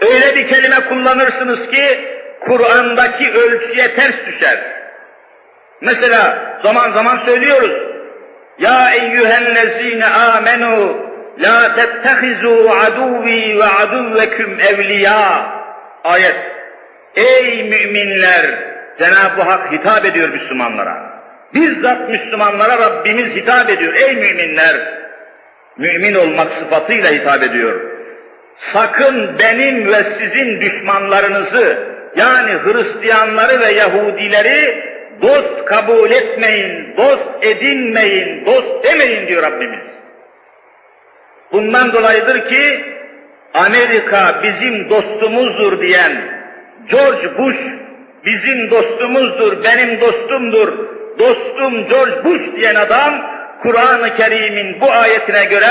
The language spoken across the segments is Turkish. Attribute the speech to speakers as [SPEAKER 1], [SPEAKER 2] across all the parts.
[SPEAKER 1] Öyle bir kelime kullanırsınız ki Kur'an'daki ölçüye ters düşer. Mesela zaman zaman söylüyoruz. Ya eyyühellezine amenu la tettehizu aduvi ve aduvveküm evliya. Ayet. Ey müminler! Cenab-ı Hak hitap ediyor Müslümanlara. Bizzat Müslümanlara Rabbimiz hitap ediyor. Ey müminler! Mümin olmak sıfatıyla hitap ediyor. Sakın benim ve sizin düşmanlarınızı yani Hristiyanları ve Yahudileri dost kabul etmeyin, dost edinmeyin, dost demeyin diyor Rabbimiz. Bundan dolayıdır ki Amerika bizim dostumuzdur diyen George Bush bizim dostumuzdur, benim dostumdur, dostum George Bush diyen adam Kur'an-ı Kerim'in bu ayetine göre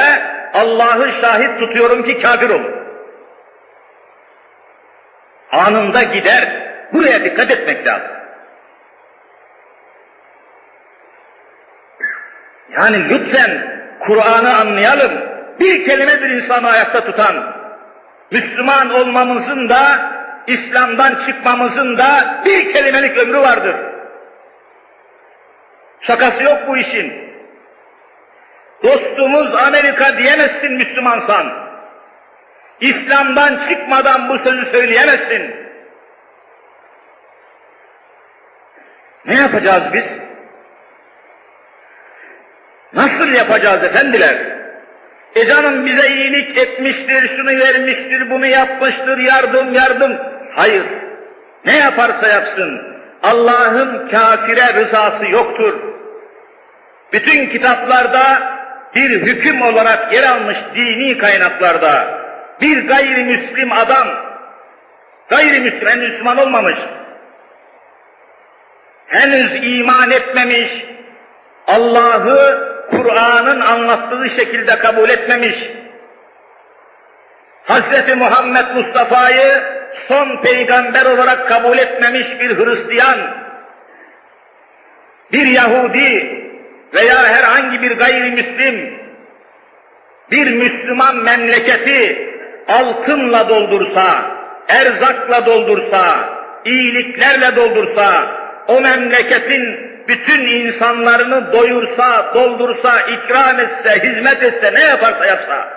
[SPEAKER 1] Allah'ı şahit tutuyorum ki kafir olur. Anında gider. Buraya dikkat etmek lazım. Yani lütfen Kur'an'ı anlayalım. Bir kelimedir insanı ayakta tutan. Müslüman olmamızın da, İslam'dan çıkmamızın da bir kelimelik ömrü vardır. Şakası yok bu işin. Dostumuz Amerika diyemezsin Müslümansan. İslam'dan çıkmadan bu sözü söyleyemezsin. Ne yapacağız biz? Nasıl yapacağız efendiler? E bize iyilik etmiştir, şunu vermiştir, bunu yapmıştır, yardım yardım. Hayır. Ne yaparsa yapsın, Allah'ın kafire rızası yoktur. Bütün kitaplarda bir hüküm olarak yer almış dini kaynaklarda bir gayrimüslim adam, gayrimüslim, henüz Müslüman olmamış, henüz iman etmemiş, Allah'ı Kur'an'ın anlattığı şekilde kabul etmemiş, Hz. Muhammed Mustafa'yı son peygamber olarak kabul etmemiş bir Hristiyan, bir Yahudi veya herhangi bir gayrimüslim, bir Müslüman memleketi altınla doldursa, erzakla doldursa, iyiliklerle doldursa, o memleketin bütün insanlarını doyursa, doldursa, ikram etse, hizmet etse, ne yaparsa yapsa,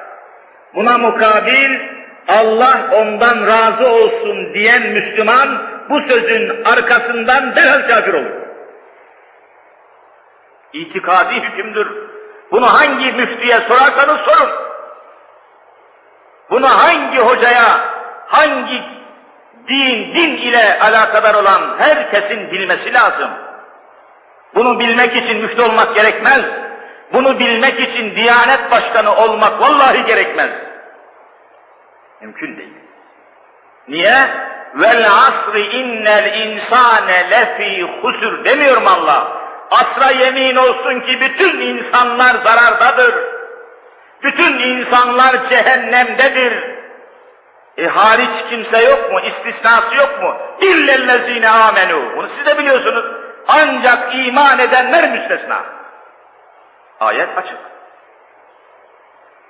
[SPEAKER 1] buna mukabil Allah ondan razı olsun diyen Müslüman, bu sözün arkasından derhal kafir olur. İtikadi hükümdür. Bunu hangi müftüye sorarsanız sorun. Bunu hangi hocaya, hangi din, din ile alakadar olan herkesin bilmesi lazım. Bunu bilmek için müftü olmak gerekmez. Bunu bilmek için Diyanet Başkanı olmak vallahi gerekmez. Mümkün değil. Niye? Vel asri innel insane lefi husur demiyor mu Allah? Asra yemin olsun ki bütün insanlar zarardadır. Bütün insanlar cehennemdedir. E hariç kimse yok mu? İstisnası yok mu? İllellezine amenu. Bunu siz de biliyorsunuz. Ancak iman edenler müstesna. Ayet açık.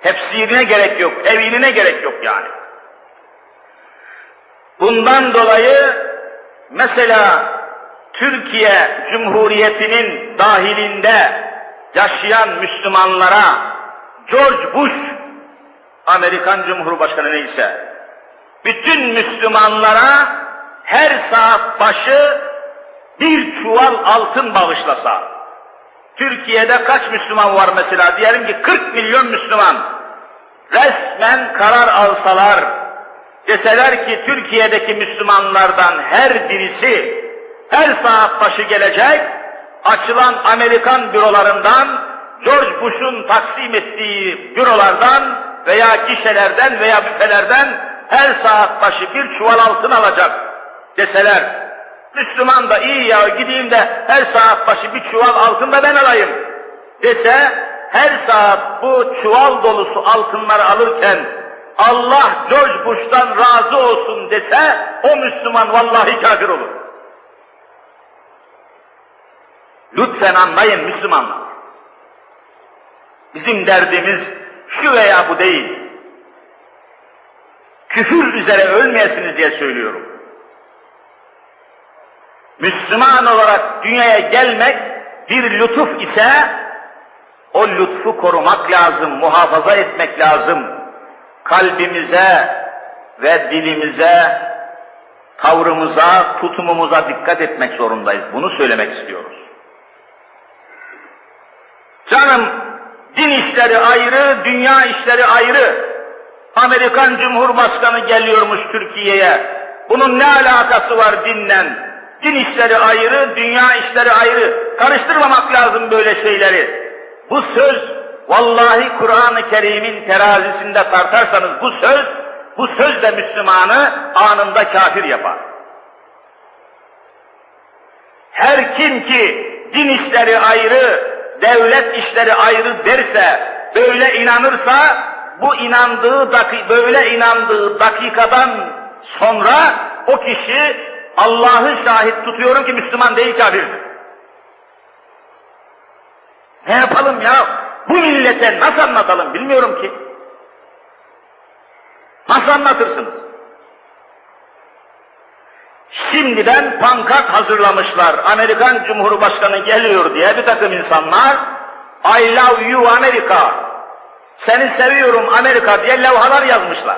[SPEAKER 1] Tefsirine gerek yok, teviline gerek yok yani. Bundan dolayı mesela Türkiye Cumhuriyeti'nin dahilinde yaşayan Müslümanlara George Bush, Amerikan Cumhurbaşkanı neyse, bütün Müslümanlara her saat başı bir çuval altın bağışlasa, Türkiye'de kaç Müslüman var mesela? Diyelim ki 40 milyon Müslüman. Resmen karar alsalar, deseler ki Türkiye'deki Müslümanlardan her birisi her saat başı gelecek, açılan Amerikan bürolarından, George Bush'un taksim ettiği bürolardan veya gişelerden veya büfelerden her saat başı bir çuval altın alacak deseler, Müslüman da iyi ya gideyim de her saat başı bir çuval altın da ben alayım dese, her saat bu çuval dolusu altınları alırken Allah George Bush'tan razı olsun dese, o Müslüman vallahi kafir olur. Lütfen anlayın Müslümanlar. Bizim derdimiz şu veya bu değil. küfür üzere ölmeyesiniz diye söylüyorum. Müslüman olarak dünyaya gelmek bir lütuf ise o lütfu korumak lazım, muhafaza etmek lazım. Kalbimize ve dilimize, tavrımıza, tutumumuza dikkat etmek zorundayız. Bunu söylemek istiyoruz. Canım, din işleri ayrı, dünya işleri ayrı. Amerikan Cumhurbaşkanı geliyormuş Türkiye'ye. Bunun ne alakası var dinle? Din işleri ayrı, dünya işleri ayrı. Karıştırmamak lazım böyle şeyleri. Bu söz, vallahi Kur'an-ı Kerim'in terazisinde tartarsanız bu söz, bu söz de Müslümanı anında kafir yapar. Her kim ki din işleri ayrı, devlet işleri ayrı derse, böyle inanırsa, bu inandığı daki, böyle inandığı dakikadan sonra o kişi Allah'ı şahit tutuyorum ki Müslüman değil kafirdir. Ne yapalım ya? Bu millete nasıl anlatalım bilmiyorum ki. Nasıl anlatırsınız? Şimdiden pankart hazırlamışlar. Amerikan Cumhurbaşkanı geliyor diye bir takım insanlar I love you Amerika. Seni seviyorum Amerika diye levhalar yazmışlar.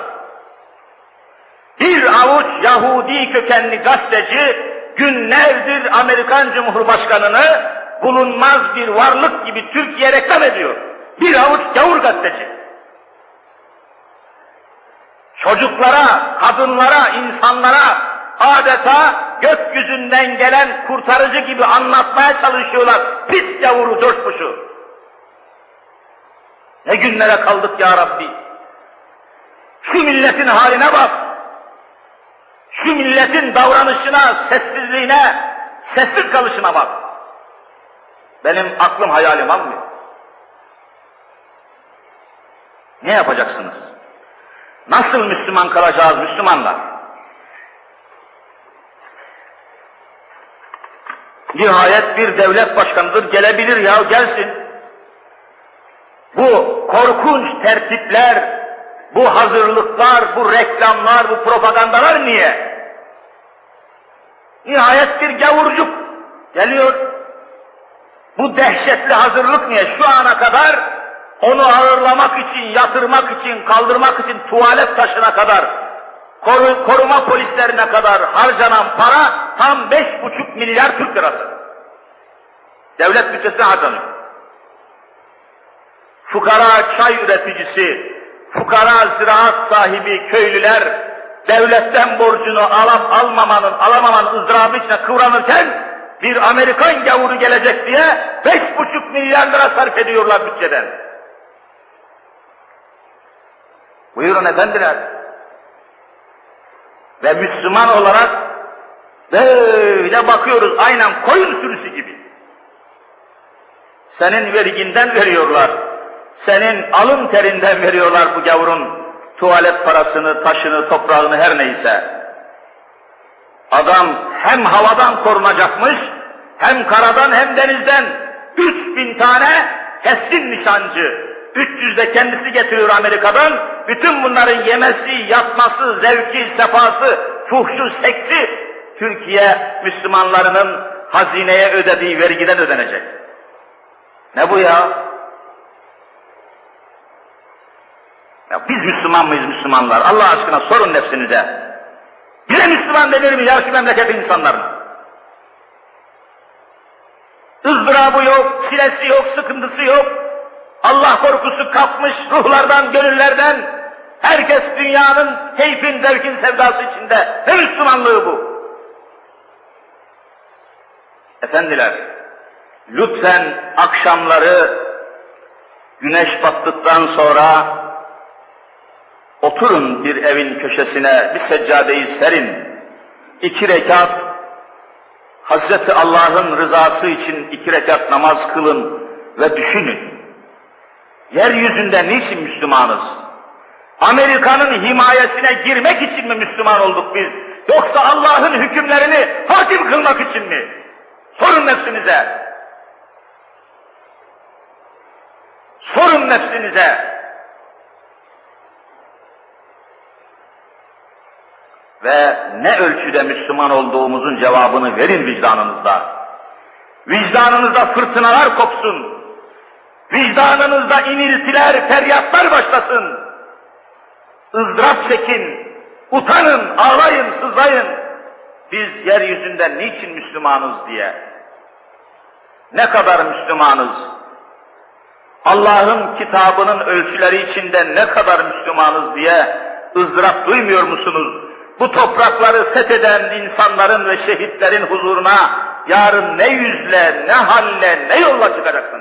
[SPEAKER 1] Bir avuç Yahudi kökenli gazeteci günlerdir Amerikan Cumhurbaşkanı'nı bulunmaz bir varlık gibi Türkiye reklam ediyor. Bir avuç gavur gazeteci. Çocuklara, kadınlara, insanlara adeta gökyüzünden gelen kurtarıcı gibi anlatmaya çalışıyorlar. Pis gavuru coşmuşu. Ne günlere kaldık ya Rabbi. Şu milletin haline bak. Şu milletin davranışına, sessizliğine, sessiz kalışına bak. Benim aklım hayalim almıyor. Ne yapacaksınız? Nasıl Müslüman kalacağız Müslümanlar? Nihayet bir devlet başkanıdır, gelebilir ya gelsin. Bu korkunç tertipler, bu hazırlıklar, bu reklamlar, bu propagandalar niye? Nihayet bir gavurcuk geliyor. Bu dehşetli hazırlık niye? Şu ana kadar onu ağırlamak için, yatırmak için, kaldırmak için tuvalet taşına kadar, koru, koruma polislerine kadar harcanan para tam beş buçuk milyar Türk lirası. Devlet bütçesine harcanıyor. Fukara çay üreticisi, fukara ziraat sahibi köylüler, devletten borcunu alam, almamanın, alamamanın ızdırabı içine kıvranırken, bir Amerikan gavuru gelecek diye beş buçuk milyar lira sarf ediyorlar bütçeden. Buyurun efendiler. Ve Müslüman olarak böyle bakıyoruz aynen koyun sürüsü gibi. Senin verginden veriyorlar. Senin alın terinden veriyorlar bu gavurun tuvalet parasını, taşını, toprağını her neyse. Adam hem havadan korunacakmış, hem karadan hem denizden üç bin tane keskin nişancı, 300 de kendisi getiriyor Amerika'dan, bütün bunların yemesi, yatması, zevki, sefası, fuhşu, seksi, Türkiye Müslümanlarının hazineye ödediği vergiden ödenecek. Ne bu ya? Ya biz Müslüman mıyız Müslümanlar? Allah aşkına sorun nefsinize. Bize Müslüman denir mi ya şu memleketin insanların? ızdırabı yok, çilesi yok, sıkıntısı yok. Allah korkusu kapmış ruhlardan, gönüllerden. Herkes dünyanın keyfin, zevkin, sevdası içinde. Ne Müslümanlığı bu? Efendiler, lütfen akşamları güneş battıktan sonra oturun bir evin köşesine, bir seccadeyi serin. iki rekat Hazreti Allah'ın rızası için iki rekat namaz kılın ve düşünün. Yeryüzünde niçin Müslümanız? Amerika'nın himayesine girmek için mi Müslüman olduk biz? Yoksa Allah'ın hükümlerini hakim kılmak için mi? Sorun nefsinize. Sorun nefsinize. ve ne ölçüde Müslüman olduğumuzun cevabını verin vicdanınızda. Vicdanınızda fırtınalar kopsun. Vicdanınızda iniltiler, feryatlar başlasın. ızdırap çekin, utanın, ağlayın, sızlayın. Biz yeryüzünde niçin Müslümanız diye. Ne kadar Müslümanız? Allah'ın kitabının ölçüleri içinde ne kadar Müslümanız diye ızdırap duymuyor musunuz? Bu toprakları fetheden insanların ve şehitlerin huzuruna yarın ne yüzle, ne halle, ne yolla çıkacaksınız?